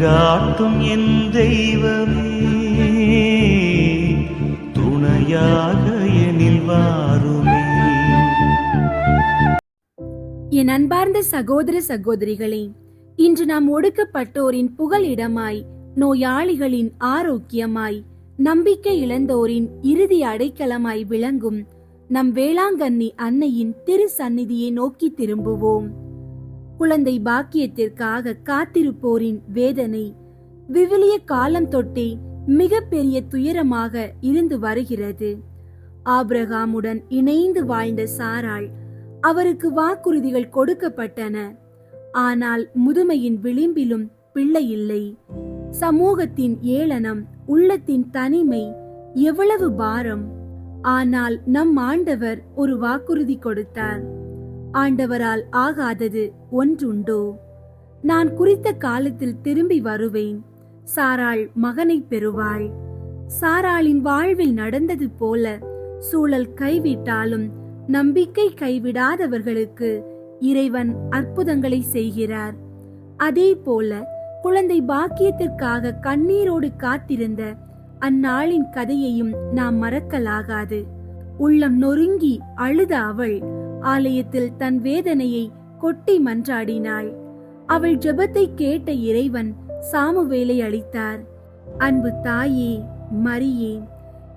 வழிகாட்டும் என் தெய்வமே. துணையாக எனில் வாருமே. என் அன்பார்ந்த சகோதர சகோதரிகளே இன்று நாம் ஒடுக்கப்பட்டோரின் புகலிடமாய் நோயாளிகளின் ஆரோக்கியமாய் நம்பிக்கை இழந்தோரின் இறுதி அடைக்கலமாய் விளங்கும் நம் வேளாங்கண்ணி அன்னையின் திரு சந்நிதியை நோக்கி திரும்புவோம். குழந்தை பாக்கியத்திற்காக காத்திருப்போரின் வேதனை. விவிலிய காலம் தொட்டே மிகப்பெரிய துயரமாக இருந்து வருகிறது. ஆபிரகாமுடன் இணைந்து வாழ்ந்த சாராள் அவருக்கு வாக்குறுதிகள் கொடுக்கப்பட்டன. ஆனால் முதுமையின் விளிம்பிலும் பிள்ளை இல்லை. சமூகத்தின் ஏளனம் உள்ளத்தின் தனிமை எவ்வளவு பாரம். ஆனால் நம் ஆண்டவர் ஒரு வாக்குறுதி கொடுத்தார். ஆண்டவரால் ஆகாதது ஒன்றுண்டோ? நான் குறித்த காலத்தில் திரும்பி வருவேன். சாராள் மகனை பெறுவாள். சாராளின் வாழ்வில் நடந்தது போல சூழல் கைவிட்டாலும் நம்பிக்கை கைவிடாதவர்களுக்கு இறைவன் அற்புதங்களை செய்கிறார். அதே போல குழந்தை பாக்கியத்திற்காக கண்ணீரோடு காத்திருந்த அந்நாளின் கதையையும் நாம் மறக்கலாகாது. உள்ளம் நொறுங்கி அழுத அவள் ஆலயத்தில் தன் வேதனையை கொட்டி மன்றாடினாள். அவள் ஜெபத்தை கேட்ட இறைவன் சாமுவேலை அளித்தார். அன்பு தாயே மரியே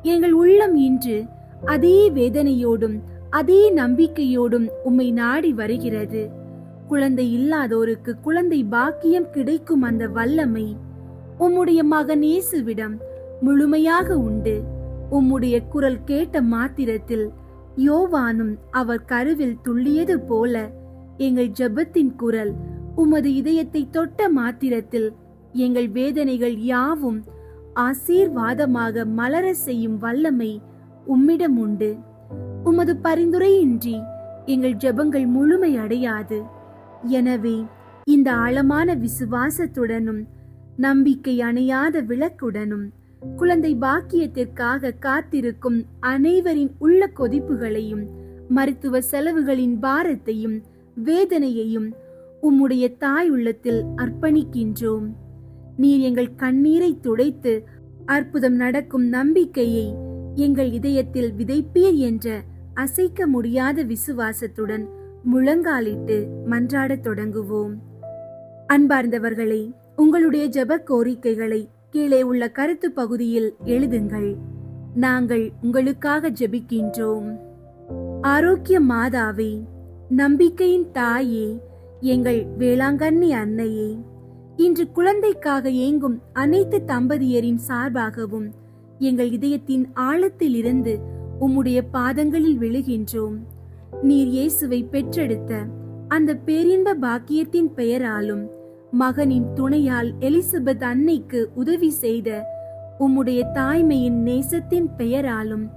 எங்கள் உள்ளம் இன்று அதே வேதனையோடும் அதே நம்பிக்கையோடும் உம்மை நாடி வருகிறது. குழந்தை இல்லாதோருக்கு குழந்தை பாக்கியம் கிடைக்கும் அந்த வல்லமை உம்முடைய மகன் இயேசுவிடம் முழுமையாக உண்டு. உம்முடைய குரல் கேட்ட மாத்திரத்தில் யோவானும் அவர் கருவில் துள்ளியது போல எங்கள் ஜெபத்தின் குரல் உமது இதயத்தை தொட்ட மாத்திரத்தில் எங்கள் வேதனைகள் யாவும் ஆசீர்வாதமாக மலர செய்யும் வல்லமை உம்மிடம் உண்டு. உமது பரிந்துரையின்றி எங்கள் ஜெபங்கள் முழுமை அடையாது. எனவே இந்த ஆழமான விசுவாசத்துடனும் நம்பிக்கை அணையாத விளக்குடனும் குழந்தை பாக்கியத்திற்காக காத்திருக்கும் அனைவரின் உள்ள கொதிப்புகளையும் மருத்துவ செலவுகளின் பாரத்தையும் வேதனையையும் உம்முடைய தாய் உள்ளத்தில் அர்ப்பணிக்கின்றோம். நீர் எங்கள் கண்ணீரை துடைத்து அற்புதம் நடக்கும் நம்பிக்கையை எங்கள் இதயத்தில் விதைப்பீர் என்ற அசைக்க முடியாத விசுவாசத்துடன் முழங்காலிட்டு மன்றாடத் தொடங்குவோம். அன்பார்ந்தவர்களே உங்களுடைய ஜப கோரிக்கைகளை கீழே உள்ள கருத்து பகுதியில் எழுதுங்கள். நாங்கள் உங்களுக்காக ஜெபிக்கின்றோம். ஆரோக்கிய மாதாவே நம்பிக்கையின் தாயே எங்கள் வேளாங்கண்ணி அன்னையே இன்று குழந்தைக்காக ஏங்கும் அனைத்து தம்பதியரின் சார்பாகவும் எங்கள் இதயத்தின் ஆழத்தில் இருந்து உம்முடைய பாதங்களில் விழுகின்றோம். நீர் இயேசுவை பெற்றெடுத்த அந்த பேரின்ப பாக்கியத்தின் பெயராலும் மகனின் துணையால் எலிசபெத் அன்னைக்கு உதவி செய்த உம்முடைய தாய்மையின் நேசத்தின் பெயராலும்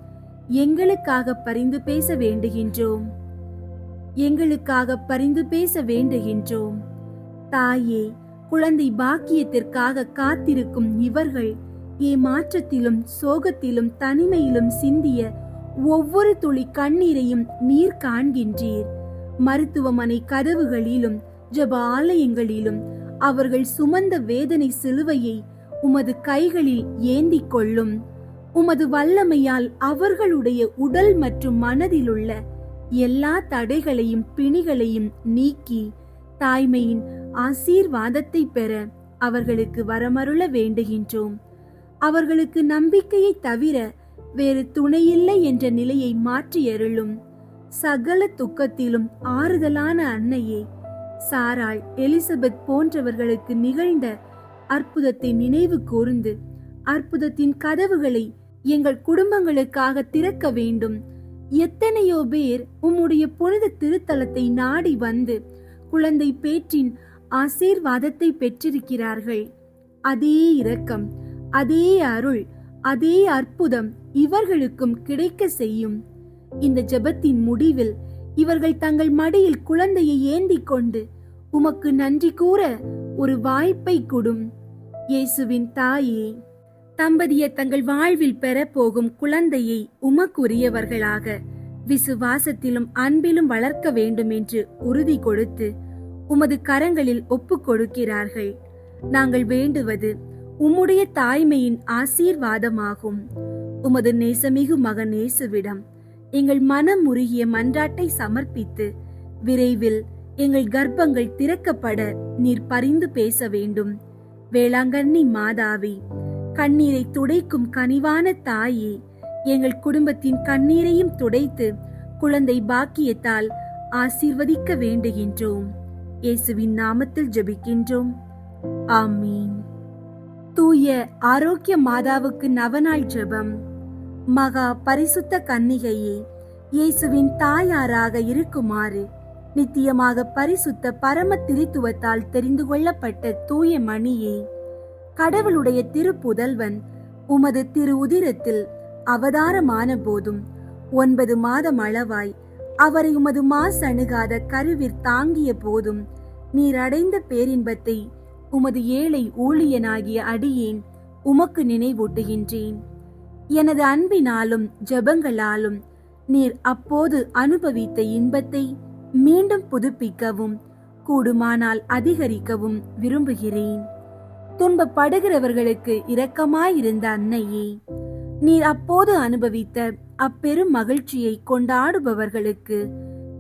எங்களுக்காக பரிந்து பேச வேண்டுகின்றோம். எங்களுக்காக பரிந்து பேச வேண்டுகின்றோம். தாயே குழந்தை பாக்கியத்திற்காக காத்திருக்கும் இவர்கள் ஏமாற்றத்திலும் சோகத்திலும் தனிமையிலும் சிந்திய ஒவ்வொரு துளி கண்ணீரையும் நீர் காண்கின்றீர். மருத்துவமனை கதவுகளிலும் ஜெப ஆலயங்களிலும் அவர்கள் சுமந்த வேதனை சிலுவையை உமது கைகளில் ஏந்தி கொள்ளும் உமது வல்லமையால் அவர்களுடைய உடல் மற்றும் மனதிலுள்ள எல்லா தடைகளையும் பிணிகளையும் நீக்கி தாய்மையின் ஆசீர்வாதத்தை பெற அவர்களுக்கு வரமருள வேண்டுகின்றோம். அவர்களுக்கு நம்பிக்கையை தவிர வேறு துணையில்லை என்ற நிலையை மாற்றியருளும். சகல துக்கத்திலும் ஆறுதலான அன்னையே சாராள் எலிசபெத் போன்றவர்களுக்கு நிகழ்ந்த அற்புதத்தை நினைவு கூர்ந்து அற்புதத்தின் கதவுகளை எங்கள் குடும்பங்களுக்காக திறக்க வேண்டும். எத்தனையோ பேர் உம்முடைய புனித திருத்தலத்தை நாடி வந்து குழந்தை பேற்றின் ஆசீர்வாதத்தை பெற்றிருக்கிறார்கள். அதே இரக்கம் அதே அருள் அதே அற்புதம் இவர்களுக்கும் கிடைக்க செய்யும். இந்த ஜெபத்தின் முடிவில் இவர்கள் தங்கள் மடியில் குழந்தையை ஏந்திக் கொண்டு உமக்கு நன்றி கூற ஒரு வாய்ப்பை கொடும். இயேசுவின் தாயே தம்பதியர் தங்கள் வாழ்வில் பெற போகும் குழந்தையை உமக்குரியவர்களாக விசுவாசத்திலும் அன்பிலும் வளர்க்க வேண்டும் என்று உறுதி கொடுத்து உமது கரங்களில் ஒப்பு கொடுக்கிறார்கள். நாங்கள் வேண்டுவது உம்முடைய தாய்மையின் ஆசீர்வாதமாகும். உமது நேசமிகு மகன் இயேசுவிடம் எங்கள் மனம் உருகிய மன்றாட்டை சமர்ப்பித்து விரைவில் எங்கள் கர்ப்பங்கள் திறக்கப்பட நீர் பரிந்து பேச வேண்டும். வேளாங்கண்ணி மாதாவி கண்ணீரை துடைக்கும் கனிவான தாயே எங்கள் குடும்பத்தின் கண்ணீரையும் துடைத்து குழந்தை பாக்கியத்தால் ஆசீர்வதிக்க வேண்டுகின்றோம். இயேசுவின் நாமத்தில் ஜெபிக்கின்றோம். ஆமீன். தூய ஆரோக்கிய மாதாவுக்கு நவநாள் ஜெபம். மகா பரிசுத்த கன்னிகையே இயேசுவின் தாயாராக இருக்குமாறு நித்தியமாக பரிசுத்த பரம திரித்துவத்தால் தெரிந்து கொள்ளப்பட்ட தூய மணியே கடவுளுடைய திருப்புதல்வன் உமது திரு உதிரத்தில் அவதாரமான போதும் ஒன்பது மாதம் அளவாய் அவரை உமது மாசணுகாத கருவிற் தாங்கிய போதும் நீர் அடைந்த பேரின்பத்தை உமது ஏழை ஊழியனாகிய அடியேன் உமக்கு நினைவூட்டுகின்றேன். எனது அன்பினாலும் ஜெபங்களாலும் நீர் அப்போது அனுபவித்த இன்பத்தை மீண்டும் புதுப்பிக்கவும் கூடுமானால் அதிகரிக்கவும் விரும்புகிறேன். துன்பப்படுகிறவர்களுக்கு இரக்கமாயிருந்த அன்னையே நீர் அப்போது அனுபவித்த அப்பெரும் மகிழ்ச்சியை கொண்டாடுபவர்களுக்கு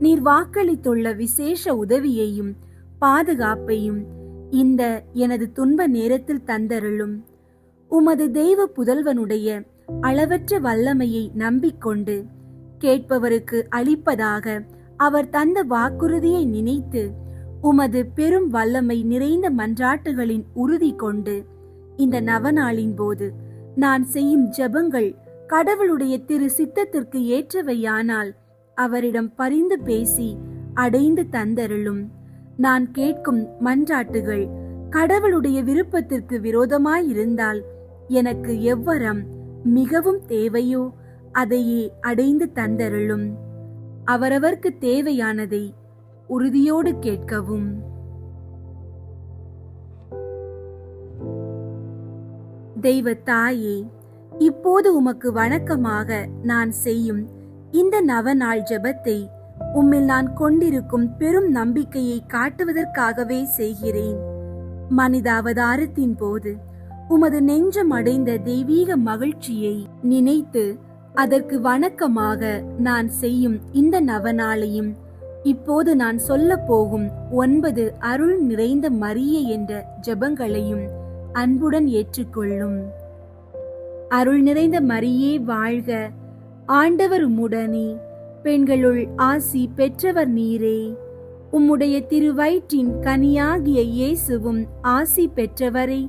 நீர் வாக்களித்துள்ள விசேஷ உதவியையும் பாதுகாப்பையும் இந்த எனது துன்ப நேரத்தில் தந்தருளும். உமது தெய்வ புதல்வனுடைய அளவற்ற வல்லமையை நம்பிக்கொண்டு கேட்பவருக்கு அளிப்பதாக அவர் தந்த வாக்குறுதியை நினைத்து உமது பெரும் வல்லமை நிறைந்த மன்றாட்டுகளின் உறுதி கொண்டு இந்த நவநாளின் போது நான் செய்யும் ஜெபங்கள் கடவுளுடைய திரு சித்தத்திற்கு ஏற்றவையானால் அவரிடம் பரிந்து பேசி அடைந்து தந்தருளும். நான் கேட்கும் மன்றாட்டுகள் கடவுளுடைய விருப்பத்திற்கு விரோதமாயிருந்தால் எனக்கு எவ்வரம் மிகவும் தேவையோ? அதையே அடைந்து தந்தருளும். அவரவர்க்கு தேவையானதை உறுதியோடு கேட்கவும். தெய்வ தாயே இப்போது உமக்கு வணக்கமாக நான் செய்யும் இந்த நவநாள் ஜெபத்தை உம்மில் நான் கொண்டிருக்கும் பெரும் நம்பிக்கையை காட்டுவதற்காகவே செய்கிறேன். மனிதாவதாரத்தின் போது உமது நெஞ்சம் அடைந்த தெய்வீக மகிழ்ச்சியை நினைத்து அதற்கு வணக்கமாக நான் செய்யும் இந்த நவநாளையும் இப்போது நான் சொல்ல போகும் ஒன்பது அருள் நிறைந்த மரிய என்ற ஜெபங்களையும் அன்புடன் ஏற்றுக்கொள்ளும். அருள் நிறைந்த மரியே வாழ்க ஆண்டவர் உம்முடனே. பெண்களுள் ஆசி பெற்றவர் நீரே. உம்முடைய திருவயிற்றின் கனியாகிய இயேசுவும் ஆசி பெற்றவரே.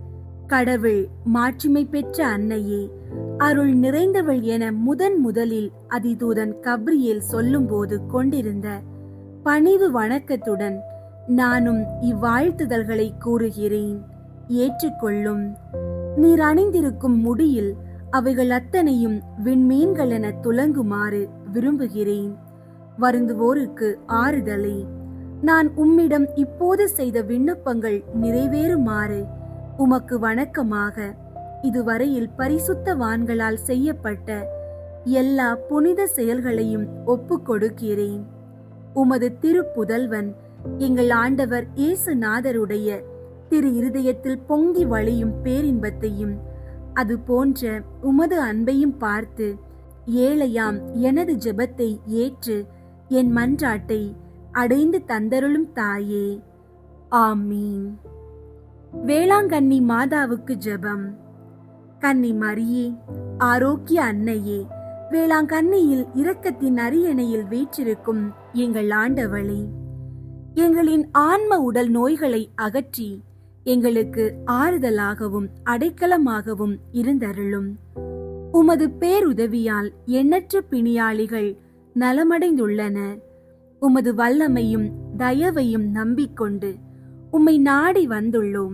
கடவுள் மாட்சிமை பெற்ற அன்னையே அருள் நிறைந்தவள் என முதன் முதலில் அதிதூதன் கப்ரியேல் சொல்லும்போது கொண்டிருந்த பணிவு வணக்கத்துடன் நானும் இவ்வாழ்த்துதல்களை கூறுகிறேன். ஏற்றுக்கொள்ளும். நீர் அணிந்திருக்கும் முடியில் அவைகள் அத்தனையும் விண்மீன்கள் என துலங்குமாறு விரும்புகிறேன். வருந்துவோருக்கு ஆறுதலை. நான் உம்மிடம் இப்போது செய்த விண்ணப்பங்கள் நிறைவேறுமாறு உமக்கு வணக்கமாக. இதுவரையில் பரிசுத்தவான்களால் செய்யப்பட்ட எல்லா புனித செயல்களையும் ஒப்புக்கொடுக்கிறேன் உமது திருப்புதல்வன் எங்கள் ஆண்டவர் இயேசுநாதருடைய திரு இருதயத்தில் பொங்கி வழியும் பேரின்பத்தையும் அது போன்ற உமது அன்பையும் பார்த்து ஏழையாம் எனது ஜெபத்தை ஏற்று என் மன்றாட்டை அடைந்து தந்தருளும் தாயே. ஆமீன். வேளாங்கண்ணி மாதாவுக்கு ஜெபம். கன்னி மரியே ஆரோக்கிய அன்னையே வேளாங்கண்ணியில் இரக்கத்தின் அரியணையில் வீற்றிருக்கும் எங்கள் ஆண்டவளே எங்களின் ஆன்ம உடல் நோய்களை அகற்றி எங்களுக்கு ஆறுதலாகவும் அடைக்கலமாகவும் இருந்தருளும். உமது பேருதவியால் எண்ணற்ற பிணியாளிகள் நலமடைந்துள்ளனர் உமது வல்லமையும் தயவையும் நம்பிக்கொண்டு உம்மை நாடி வந்துள்ளோம்.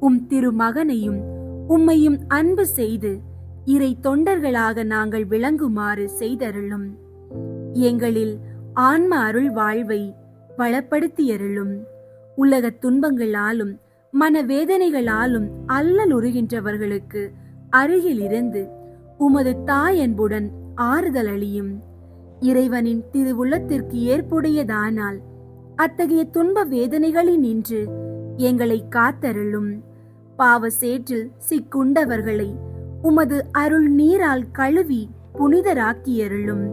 உம் திருமகனையும் உம்மையும் அன்பு செய்து இறை தொண்டர்களாக நாங்கள் விளங்குமாறு செய்தருளும். எங்களில் ஆன்ம அருள் வாழ்வை வளப்படுத்தியருளும். உலகத் துன்பங்களாலும் மனவேதனைகளாலும் அல்லலுறுகின்றவர்களுக்கு அருகில் இருந்து உமது தாயன்புடன் ஆறுதல் அளியும் இறைவனின் திருவுள்ளத்திற்கு ஏற்புடையதானால் அத்தகைய துன்ப வேதனைகளில் நின்று எங்களை காத்தருளும். பாவ சேற்றில் சிக்குண்டவர்களை உமது அருள் நீரால் கழுவி புனிதராக்கியருளும்.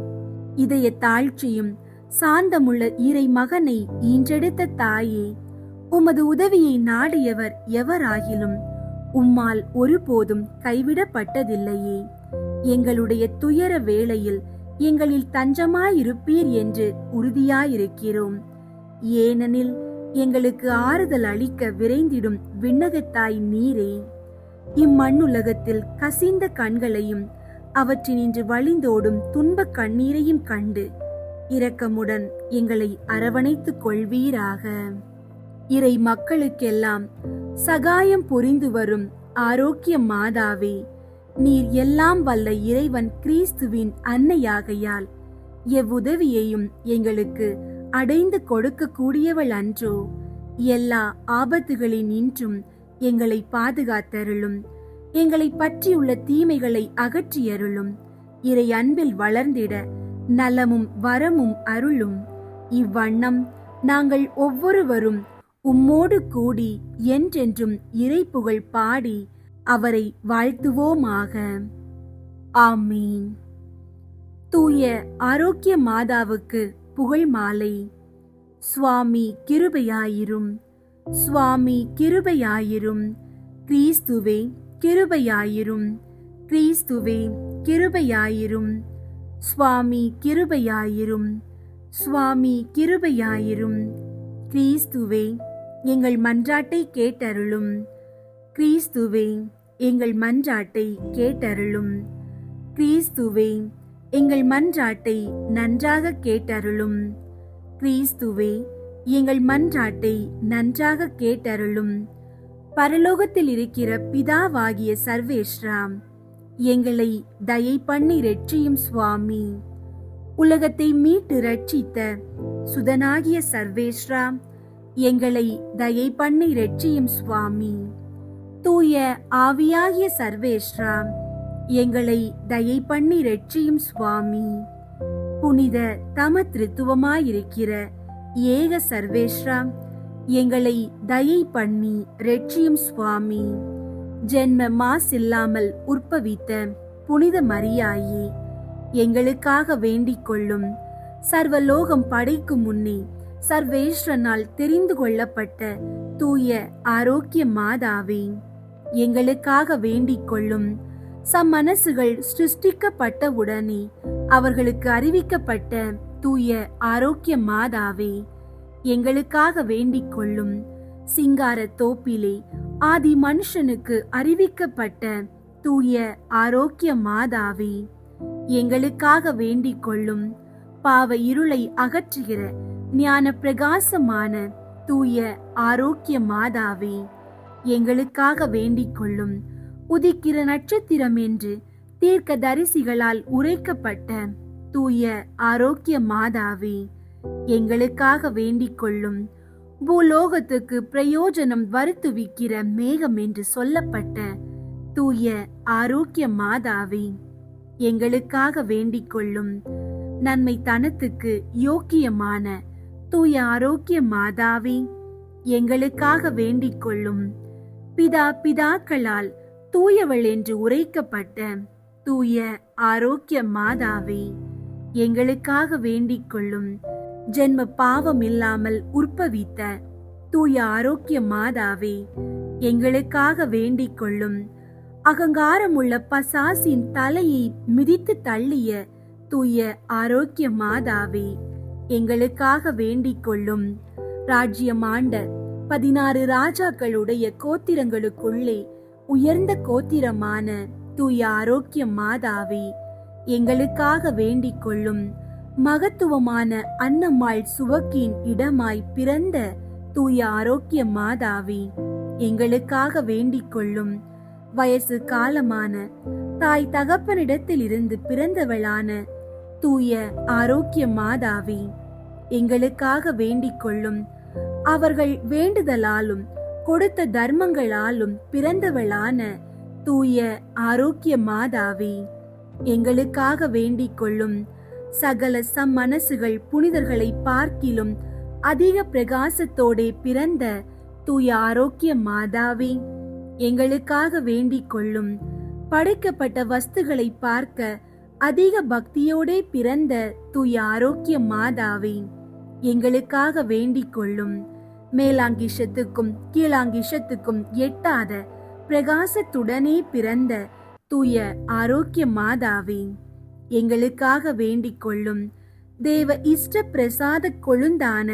இதய தாழ்ச்சியும் சாந்தமுள்ள இறை மகனை ஈன்றெடுத்த தாயே உமது உதவியை நாடியவர் எவராகிலும் உம்மால் ஒருபோதும் கைவிடப்பட்டதில்லையே. எங்களுடைய துயர வேளையில் எங்களில் தஞ்சமாயிருப்பீர் என்று உறுதியாயிருக்கிறோம். ஏனெனில் எங்களுக்கு ஆறுதல் அளிக்க விரைந்திடும் விண்ணகத்தாய் நீரே. இம்மண்ணுலகத்தில் கசிந்த கண்களையும் அவற்றினின்று வழிந்தோடும் துன்பக் கண்ணீரையும் கண்டு இரக்கமுடன் எங்களை அரவணைத்துக் கொள்வீராக. இறை மக்களுக்கெல்லாம் சகாயம் புரிந்து வரும் ஆரோக்கிய மாதாவே நீர் எல்லாம் வல்ல இறைவன் கிறிஸ்துவின் அன்னையாகையால் எவ்வுதவியையும் எங்களுக்கு அடைந்து கொடுக்க கூடியவள் அன்றோ. எல்லா ஆபத்துகளின் நின்றும் எங்களை பாதுகாத்தருளும். எங்களை பற்றியுள்ள தீமைகளை அகற்றியருளும். இறை அன்பில் வளர்ந்திட நலமும் வரமும் அருளும். இவ்வண்ணம் நாங்கள் ஒவ்வொருவரும் உம்மோடு கூடி என்றென்றும் இறைப்புகழ் பாடி அவரை வாழ்த்துவோமாக. ஆமீன். தூய ஆரோக்கிய மாதாவுக்கு புகழ் மாலை. சுவாமி கிருபையாயிரும். சுவாமி கிருபையாயிரும். கிறிஸ்துவே கிருபையாயிரும். கிறிஸ்துவே கிருபையாயிரும். சுவாமி கிருபையாயிரும். சுவாமி கிருபையாயிரும். கிறிஸ்துவே எங்கள் மன்றாட்டை கேட்டருளும். கிறிஸ்துவே எங்கள் மன்றாட்டை கேட்டருளும். கிறிஸ்துவே எங்கள் மன்றாட்டை நன்றாக கேட்டருளும். கிறிஸ்துவே எங்கள் மன்றாட்டை நன்றாக கேட்டருளும். பரலோகத்தில் இருக்கிற பிதாவாகிய சர்வேஸ்ராம் எங்களை தயை பண்ணி ரட்சியும் சுவாமி. உலகத்தை மீட்டு ரட்சித்த சுதனாகிய சர்வேஸ்ராம் எங்களை தயை பண்ணி ரட்சியும் சுவாமி. தூய ஆவியாகிய சர்வேஸ்ராம் எங்களை தயை பண்ணி ரட்சியும் சுவாமி. புனித தம திருத்துவமாயிருக்கிற ஏக சர்வேஸ்ரா எங்களை தயை பண்ணி ரட்சியும் சுவாமி. ஜென்ம மாசில்லாமல் உற்பவித்த புனித மரியாயே எங்களுக்காக வேண்டிக் கொள்ளும் சர்வலோகம் படைக்கும் முன்னே சர்வேஸ்வரனால் தெரிந்து கொள்ளப்பட்ட தூய ஆரோக்கிய மாதாவே எங்களுக்காக வேண்டிக் கொள்ளும் சம்மனசுகள் சிருஷ்டிக்கப்பட்டவுடனே அவர்களுக்கு அறிவிக்கப்பட்ட தூய ஆரோக்கிய மாதாவே எங்களுக்காக வேண்டிக் கொள்ளும் சிங்கார தோப்பிலே ஆதி மனுஷனுக்கு அறிவிக்கப்பட்ட தூய ஆரோக்கிய மாதாவே எங்களுக்காக வேண்டிக் கொள்ளும் பாவ இருளை அகற்றுகிற ஞான பிரகாசமான தூய ஆரோக்கிய மாதாவே எங்களுக்காக வேண்டிக் கொள்ளும் உதிக்கிற நட்சத்திரம் என்று தீர்க்க தரிசிகளால் உரைக்கப்பட்ட தூய ஆரோக்கிய மாதாவே எங்களுக்காக வேண்டிக் கொள்ளும் பூலோகத்துக்கு பிரயோஜனம் வருத்துவிக்கிற மேகம் என்று சொல்லப்பட்ட தூய ஆரோக்கிய மாதாவே எங்களுக்காக வேண்டிக் கொள்ளும் நன்மை தனத்துக்கு யோக்கியமான தூய ஆரோக்கிய மாதாவே எங்களுக்காக வேண்டிக் கொள்ளும் பிதா பிதாக்களால் தூயவள் என்று உரைக்கப்பட்ட தூய ஆரோக்கிய மாதாவே எங்களுக்காக வேண்டிக் கொள்ளும் ஜென்ம பாவம் இல்லாமல் உற்பவித்த தூய ஆரோக்கிய மாதாவே எங்களுக்காக வேண்டிக் கொள்ளும் அகங்காரமுள்ள பசாசின் தலையை மிதித்து தள்ளிய தூய ஆரோக்கிய மாதாவே எங்களுக்காக வேண்டிக் கொள்ளும் ராஜ்யமாண்ட பதினாறு ராஜாக்களுடைய கோத்திரங்களுக்குள்ளே உயர்ந்த கோத்திரமான தூய ஆரோக்கிய மாதாவே எங்களுக்காக வேண்டிக் கொள்ளும் மகத்துவமான அன்னம்மாள் சுவக்கின் இடமாய் பிறந்த தூய ஆரோக்கிய மாதாவே எங்களுக்காக வேண்டிக் கொள்ளும் வயசு காலமான தாய் தகப்பனிடத்தில் இருந்து பிறந்தவளான தூய ஆரோக்கிய மாதாவே எங்களுக்காக வேண்டிக் கொள்ளும் அவர்கள் வேண்டுதலாலும் கொடுத்த தர்மங்களாலும் பிறந்தவளான தூய ஆரோக்கிய மாதாவே எங்களுக்காக வேண்டிக் கொள்ளும் சகல சம்மனசுகள் புனிதர்களை பார்க்கிலும் அதிக பிரகாசத்தோடே பிறந்த தூய ஆரோக்கிய மாதாவே எங்களுக்காக வேண்டிக் கொள்ளும் படைக்கப்பட்ட வஸ்துகளை பார்க்க அதிக பக்தியோடே பிறந்த தூய ஆரோக்கிய மாதாவே எங்களுக்காக வேண்டிக் கொள்ளும் மேலாங்கிஷத்துக்கும் கீழாங்கிஷத்துக்கும் எட்டாத பிரகாசத்துடனே பிறந்த தூய ஆரோக்கிய மாதாவே எங்களுக்காக வேண்டிக் கொள்ளும் தேவ இஷ்ட பிரசாத கொழுந்தான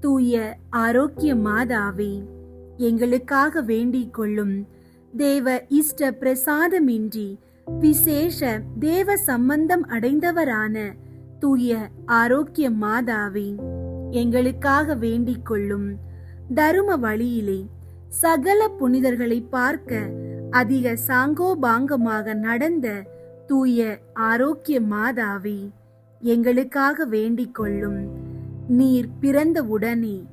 தூய ஆரோக்கிய மாதாவே எங்களுக்காக வேண்டிக் கொள்ளும் தேவ இஷ்ட பிரசாதமின்றி விசேஷ தேவ சம்பந்தம் அடைந்தவரான தூய ஆரோக்கிய மாதாவே எங்களுக்காக வேண்டிக் கொள்ளும் தரும வழியிலே சகல புனிதர்களை பார்க்க அதிக சாங்கோபாங்கமாக நடந்த தூய ஆரோக்கிய மாதாவே எங்களுக்காக வேண்டிக் கொள்ளும் நீர் பிறந்தவுடனே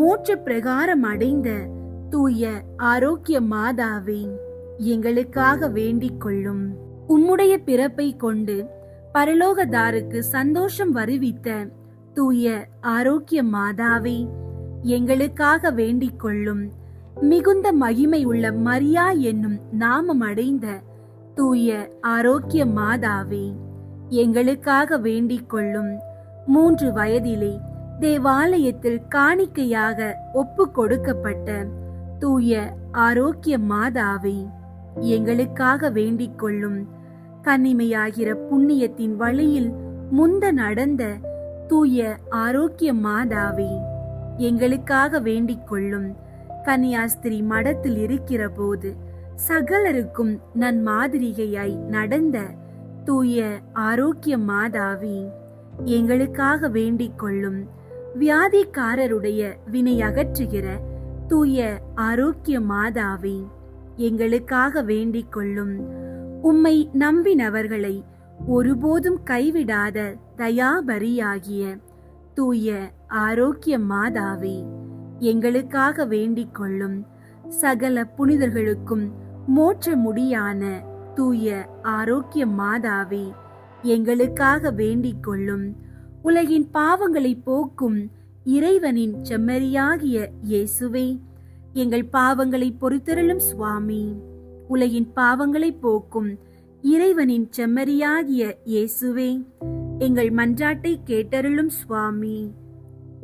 மோட்ச பிரகாரம் அடைந்த தூய ஆரோக்கிய மாதாவே எங்களுக்காக வேண்டிக் கொள்ளும். உம்முடைய பிறப்பை கொண்டு பரலோகதாருக்கு சந்தோஷம் வருவித்த தூய ஆரோக்கிய மாதாவே எங்களுக்காக வேண்டிக் கொள்ளும். மிகுந்த மகிமை உள்ள மரியா என்னும் நாமம் அடைந்த தூய ஆரோக்கிய மாதாவே எங்களுக்காக வேண்டிக் கொள்ளும். மூன்று வயதிலே தேவாலயத்தில் காணிக்கையாக ஒப்பு கொடுக்கப்பட்ட தூய ஆரோக்கிய மாதாவே எங்களுக்காக வேண்டிக் கொள்ளும். கன்னிமையாகிற புண்ணியத்தின் வழியில் முந்த நடந்த தூய ஆரோக்கிய மாதாவே. எங்களுக்காக வேண்டிக் கொள்ளும். கன்னியாஸ்திரி மடத்தில் இருக்கிற போது சகலருக்கும் நன் மாதிரிகையாய் நடந்த தூய ஆரோக்கிய மாதாவி எங்களுக்காக வேண்டிக் கொள்ளும். வியாதிக்காரருடைய வினை அகற்றுகிற தூய ஆரோக்கிய மாதாவி எங்களுக்காக வேண்டிக் கொள்ளும். உம்மை நம்பினவர்களை ஒருபோதும் கைவிடாத தயாபரியாகிய தூய ஆரோக்கிய மாதாவே எங்களுக்காக வேண்டிக் கொள்ளும் சகல புனிதர்களுக்கும் மோட்ச முடியான தூய ஆரோக்கிய மாதாவே எங்களுக்காக வேண்டிக் கொள்ளும் உலகின் பாவங்களை போக்கும் இறைவனின் செம்மறியாகிய இயேசுவே எங்கள் பாவங்களை பொறுத்தருளும் சுவாமி. உலகின் பாவங்களை போக்கும் இறைவனின் செம்மறியாகிய இயேசுவே எங்கள் மன்றாட்டை கேட்டருளும் சுவாமி.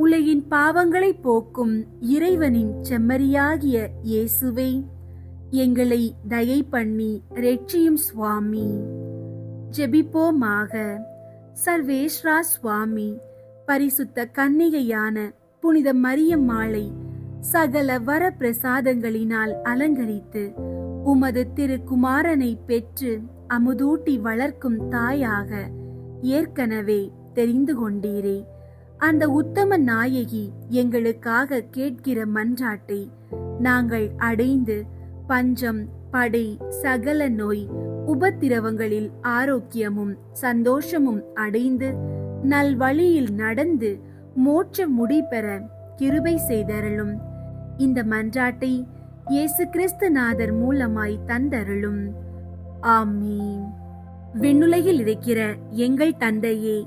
உலகின் பாவங்களை போக்கும் இறைவனின் செம்மறியாகிய இயேசுவே எங்களை தயை பண்ணி ரெட்சியும் சுவாமி. ஜெபிப்போமாக. சர்வேஸ்ரா சுவாமி பரிசுத்த கன்னிகையான புனித மரியம்மாளை சகல வர பிரசாதங்களினால் அலங்கரித்து உமது திருக்குமாரனை பெற்று அமுதூட்டி வளர்க்கும் தாயாக ஏற்கனவே தெரிந்து கொண்டீரே. அந்த உத்தம நாயகி எங்களுக்காக கேட்கிற மன்றாட்டை நாங்கள் அடைந்து பஞ்சம் படை சகல நோய் உபத்திரவங்களில் ஆரோக்கியமும் சந்தோஷமும் அடைந்து நல்வழியில் நடந்து மோட்ச முடிபெற கிருபை செய்தருளும். இந்த மன்றாட்டை இயேசு கிறிஸ்துநாதர் மூலமாய் தந்தருளும். ஆமீன். விண்ணுலகில் இருக்கிற எங்கள் தந்தையே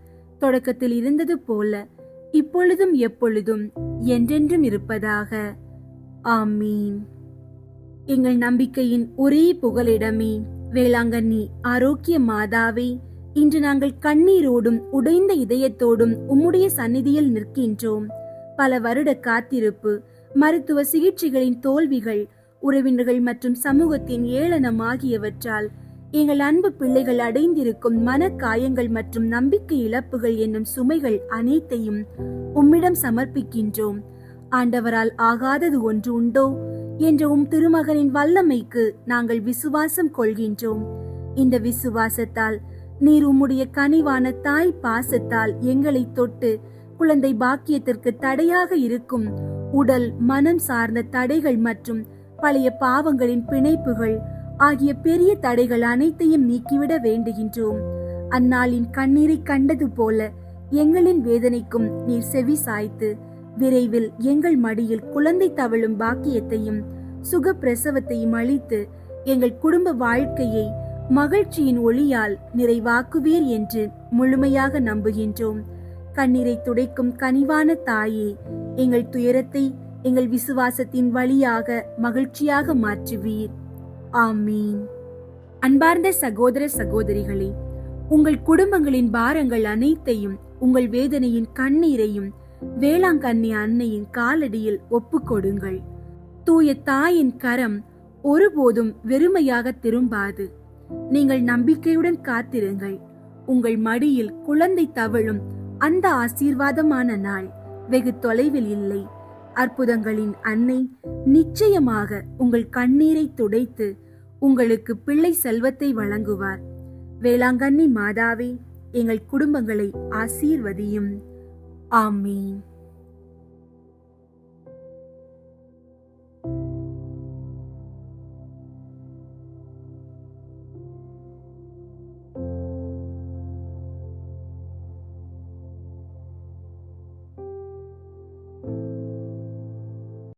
தொடக்கத்தில் இருந்தது போல இப்பொழுதும் எப்பொழுதும் என்றென்றும் இருப்பதாக. ஆமீன். எங்கள் நம்பிக்கையின் ஒரே புகலிடமே. வேளாங்கண்ணி ஆரோக்கிய மாதாவே இன்று நாங்கள் கண்ணீரோடும் உடைந்த இதயத்தோடும் உம்முடைய சந்நிதியில் நிற்கின்றோம். பல வருட காத்திருப்பு மருத்துவ சிகிச்சைகளின் தோல்விகள் உறவினர்கள் மற்றும் சமூகத்தின் ஏளனம் ஆகியவற்றால் எங்கள் அன்பு பிள்ளைகள் அடைந்திருக்கும் மனக்காயங்கள் மற்றும் நம்பிக்கை இழப்புகள் என்னும் சுமைகள் அனைத்தையும் உம்மிடம் சமர்ப்பிக்கின்றோம். ஆண்டவரால் ஆகாதது ஒன்று உண்டோ என்ற உம் திருமகனின் வல்லமைக்கு நாங்கள் விசுவாசம் கொள்கின்றோம். இந்த விசுவாசத்தால் நீர் உம்முடைய கனிவான தாய் பாசத்தால் எங்களை தொட்டு குழந்தை பாக்கியத்திற்கு தடையாக இருக்கும் உடல் மனம் சார்ந்த தடைகள் மற்றும் பழைய பாவங்களின் பிணைப்புகள் ஆகிய பெரிய தடைகள் அனைத்தையும் நீக்கிவிட வேண்டுகின்றோம். அந்நாளின் கண்ணீரை கண்டது போல எங்களின் வேதனைக்கும் நீர் செவி சாய்த்து விரைவில் எங்கள் மடியில் குழந்தை தவழும் பாக்கியத்தையும் சுக பிரசவத்தையும் அளித்து எங்கள் குடும்ப வாழ்க்கையை மகிழ்ச்சியின் ஒளியால் நிறைவாக்குவீர் என்று முழுமையாக நம்புகின்றோம். கண்ணீரை துடைக்கும் கனிவான தாயே எங்கள் துயரத்தை எங்கள் விசுவாசத்தின் வழியாக மகிழ்ச்சியாக மாற்றுவீர். ஆமீன். அன்பார்ந்த சகோதர சகோதரிகளே உங்கள் குடும்பங்களின் பாரங்கள் அனைத்தையும் உங்கள் வேதனையின் கண்ணீரையும் வேளாங்கண்ணி அன்னையின் காலடியில் ஒப்புக்கொடுங்கள். தூய தாயின் கரம் ஒருபோதும் வெறுமையாக திரும்பாது. நீங்கள் நம்பிக்கையுடன் காத்திருங்கள். உங்கள் மடியில் குழந்தை தவழும் அந்த ஆசீர்வாதமான நாள் வெகு தொலைவில் இல்லை. அற்புதங்களின் அன்னை நிச்சயமாக உங்கள் கண்ணீரை துடைத்து உங்களுக்கு பிள்ளை செல்வத்தை வழங்குவார். வேளாங்கண்ணி மாதாவே எங்கள் குடும்பங்களை ஆசீர்வதியும். ஆமீன்.